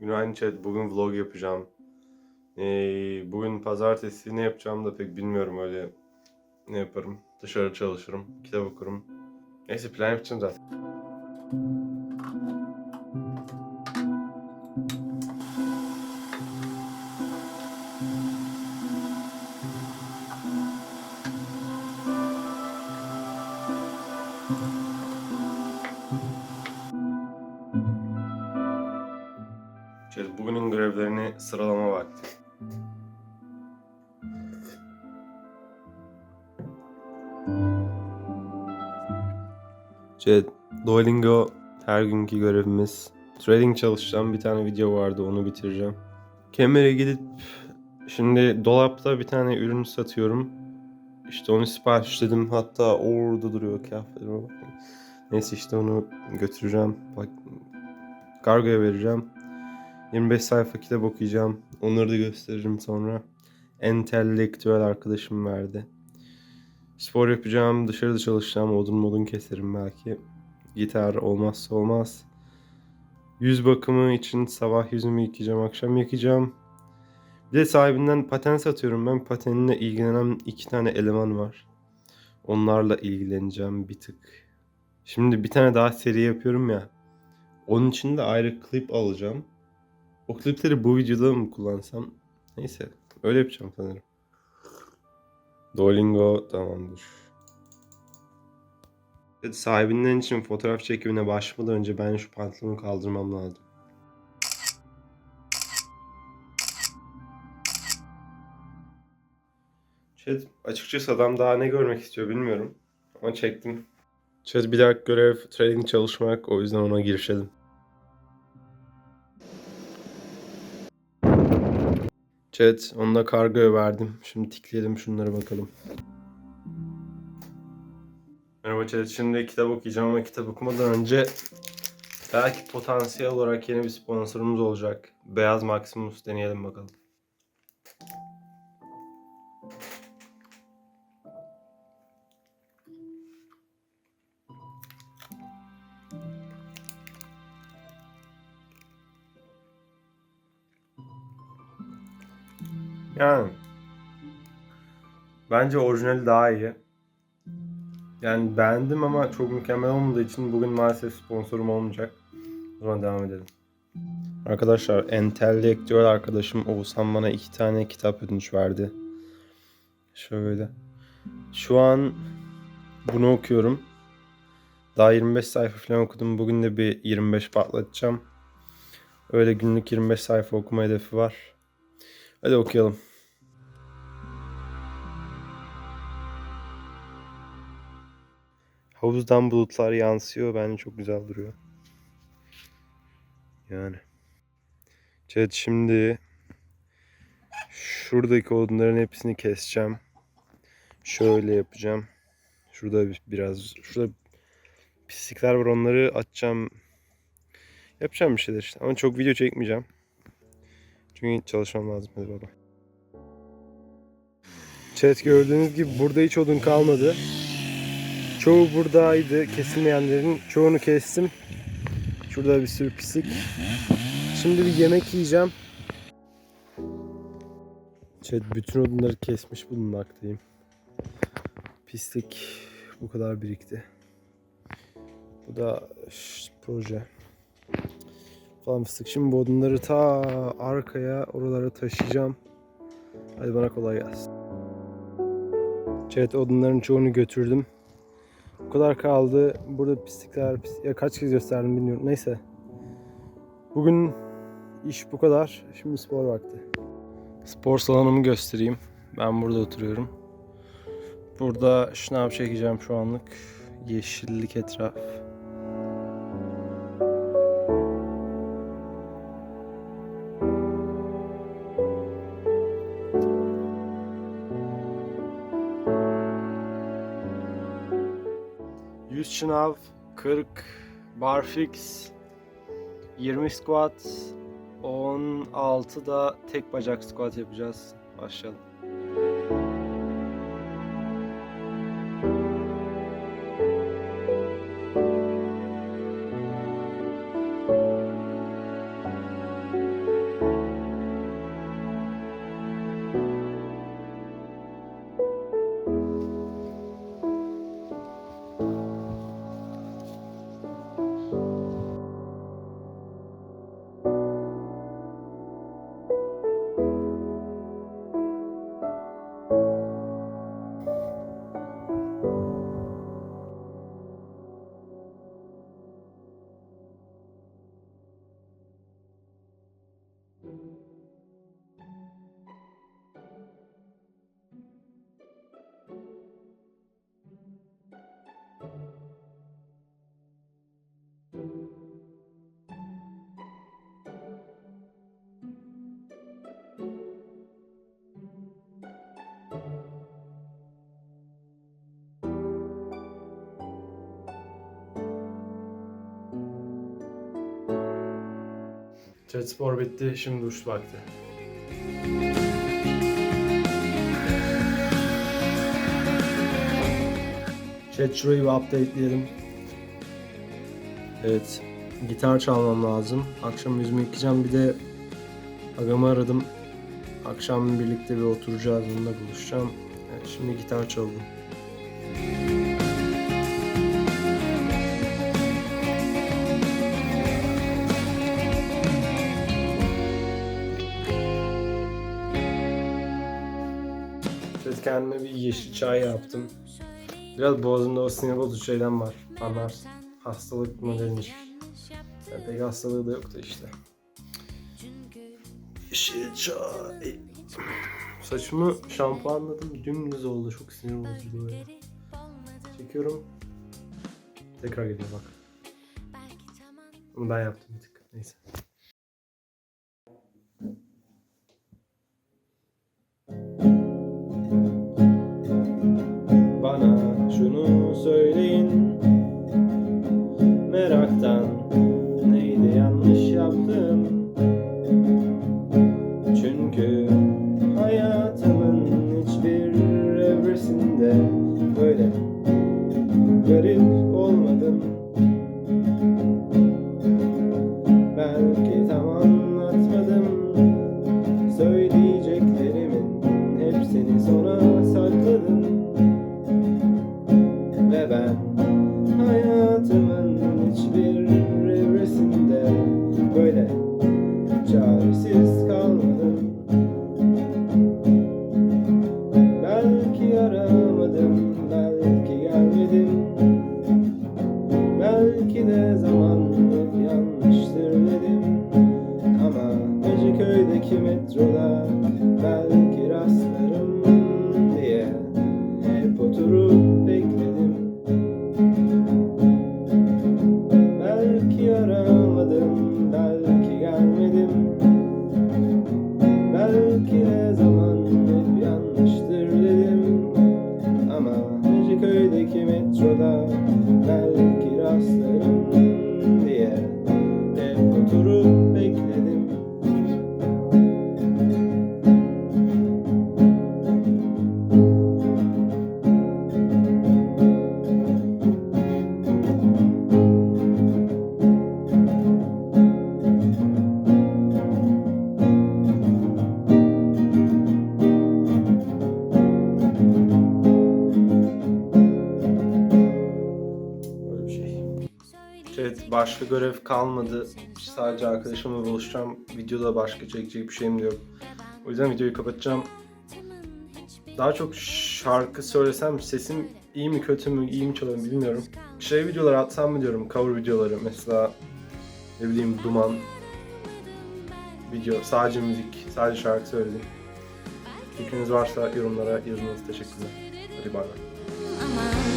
Günaydın chat. Bugün vlog yapacağım. Ee, bugün pazartesi ne yapacağımı da pek bilmiyorum öyle. Ne yaparım? Dışarı çalışırım, kitap okurum. Neyse plan yapacağım zaten. Bugünün görevlerini sıralama vakti. Chat, Duolingo her günkü görevimiz. Trading çalışacağım. Bir tane video vardı onu bitireceğim. Kemer'e gidip şimdi dolapta bir tane ürün satıyorum. İşte onu siparişledim. Hatta orada duruyor kıyafetlerime bakın. Neyse işte onu götüreceğim. Bak kargoya vereceğim. 25 sayfa kitap okuyacağım. Onları da gösteririm sonra. Entelektüel arkadaşım verdi. Spor yapacağım, dışarıda çalışacağım, odun modun keserim belki. Gitar olmazsa olmaz. Yüz bakımı için sabah yüzümü yıkayacağım, akşam yıkayacağım. Bir de sahibinden paten satıyorum ben. Patenle ilgilenen iki tane eleman var. Onlarla ilgileneceğim bir tık. Şimdi bir tane daha seri yapıyorum ya. Onun için de ayrı klip alacağım. O klipleri bu videoda mı kullansam? Neyse. Öyle yapacağım sanırım. Duolingo tamamdır. Evet, sahibinden için fotoğraf çekimine başlamadan önce ben şu pantolonu kaldırmam lazım. Chat, açıkçası adam daha ne görmek istiyor bilmiyorum. Ama çektim. Chat bir dahaki görev trading çalışmak. O yüzden ona girişelim. Chat, onu da kargoya verdim. Şimdi tikleyelim şunlara bakalım. Merhaba chat, şimdi kitap okuyacağım ama kitap okumadan önce belki potansiyel olarak yeni bir sponsorumuz olacak. Beyaz Maximus deneyelim bakalım. Yani bence orijinali daha iyi. Yani beğendim ama çok mükemmel olmadığı için bugün maalesef sponsorum olmayacak. O zaman devam edelim. Arkadaşlar entelektüel arkadaşım Oğuzhan bana iki tane kitap ödünç verdi. Şöyle. Şu an bunu okuyorum. Daha 25 sayfa falan okudum. Bugün de bir 25 patlatacağım. Öyle günlük 25 sayfa okuma hedefi var. Hadi okuyalım. Havuzdan bulutlar yansıyor. Bence çok güzel duruyor. Yani. Chat şimdi şuradaki odunların hepsini keseceğim. Şöyle yapacağım. Şurada bir- biraz şurada pislikler var onları atacağım. Yapacağım bir şeyler işte. Ama çok video çekmeyeceğim. Çünkü çalışmam lazım. Hadi baba. Chat gördüğünüz gibi burada hiç odun kalmadı. Çoğu buradaydı. Kesilmeyenlerin çoğunu kestim. Şurada bir sürü pislik. Şimdi bir yemek yiyeceğim. Chat bütün odunları kesmiş bulunmaktayım. Pislik bu kadar birikti. Bu da şş, proje falan fıstık. Şimdi bu odunları ta arkaya oralara taşıyacağım. Hadi bana kolay gelsin. Evet odunların çoğunu götürdüm. Bu kadar kaldı. Burada pislikler, pis... ya kaç kez gösterdim bilmiyorum. Neyse. Bugün iş bu kadar. Şimdi spor vakti. Spor salonumu göstereyim. Ben burada oturuyorum. Burada şınav çekeceğim şu anlık. Yeşillik etraf. Şınav, 40 barfix, 20 squat, 16 da tek bacak squat yapacağız. Başlayalım. Chat spor bitti. Şimdi duş vakti. Chat şurayı bir updateleyelim. Evet. Gitar çalmam lazım. Akşam yüzümü yıkayacağım. Bir de agamı aradım. Akşam birlikte bir oturacağız. Onunla buluşacağım. Evet, şimdi gitar çaldım. Evet kendime bir yeşil çay yaptım. Biraz boğazımda o sinir bozucu şeyden var. Anlarsın. Hastalık mı denir? Yani pek hastalığı da yoktu işte. Yeşil çay. Saçımı şampuanladım. Dümdüz oldu. Çok sinir bozucu böyle. Çekiyorum. Tekrar geliyor bak. Bunu ben yaptım bir tık. Neyse. Hiçbir evresinde Böyle çaresiz kalmadım. Belki aramadım, belki gelmedim. Belki de zaman hep yanlıştır dedim Ama Mecidiköy'deki metroda Evet başka görev kalmadı. Sadece arkadaşımla buluşacağım. Videoda başka çekecek bir şeyim yok. O yüzden videoyu kapatacağım. Daha çok şarkı söylesem sesim iyi mi kötü mü iyi mi çalıyorum bilmiyorum. Şey videolar atsam mı diyorum cover videoları mesela ne bileyim duman video sadece müzik sadece şarkı söyledim. Fikriniz varsa yorumlara yazınız teşekkürler. Hadi bay bay.